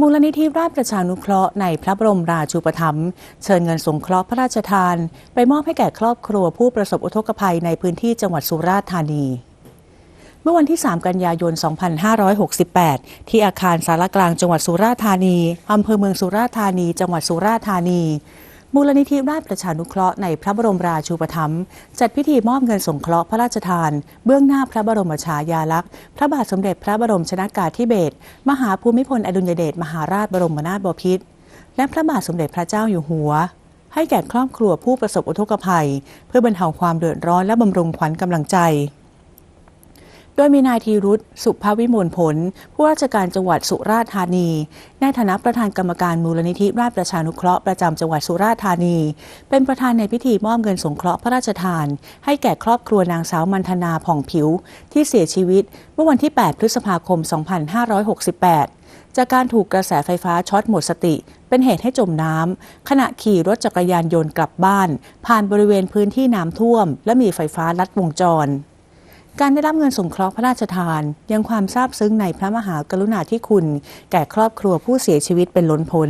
มูลนิธิราชประชานุเคราะห์ในพระบรมราชูปถัมภ์เชิญเงินสงเคราะห์พระราชทาน ไปมอบให้แก่ครอบครัวผู้ประสบอุทกภัยในพื้นที่จังหวัดสุราษฎร์ธานี เมื่อวันที่ 3 กันยายน 2568 ที่อาคารสารกลางจังหวัดสุราษฎร์ธานีอำเภอเมืองสุราษฎร์ธานี จังหวัดสุราษฎร์ธานี มูลนิธิราชประชานุเคราะห์ในพระบรมราชูปถัมภ์จัดพิธีมอบเงินสงเคราะห์พระราชทาน เบื้องหน้าพระบรมฉายาลักษณ์ พระบาทสมเด็จพระบรมชนากาธิเบศรมหาภูมิพลอดุลยเดชมหาราชบรมนาถบพิตรและพระบาทสมเด็จพระเจ้าอยู่หัว ให้แก่ครอบครัวผู้ประสบอุทกภัย เพื่อบรรเทาความเดือดร้อนและบำรุงขวัญกำลังใจ โดยมีนายธีรุธสุภาวิมลผล ผู้ราชการจังหวัดสุราษฎร์ธานี ในฐานะประธานกรรมการมูลนิธิราชประชานุเคราะห์ประจำจังหวัดสุราษฎร์ธานี เป็นประธานในพิธีมอบเงินสงเคราะห์พระราชทาน ให้แก่ครอบครัวนางสาวมันธนาผ่องผิว ที่เสียชีวิต เมื่อวันที่ 8 พฤษภาคม 2568จากการถูกกระแสไฟฟ้าช็อตหมดสติ เป็นเหตุให้จมน้ำขณะขี่รถจักรยานยนต์กลับบ้าน ผ่านบริเวณพื้นที่น้ำท่วม และมีไฟฟ้าลัดวงจร การได้รับเงินสงเคราะห์พระราชทาน ยังความซาบซึ้งในพระมหากรุณาธิคุณ แก่ครอบครัวผู้เสียชีวิตเป็นล้นพ้น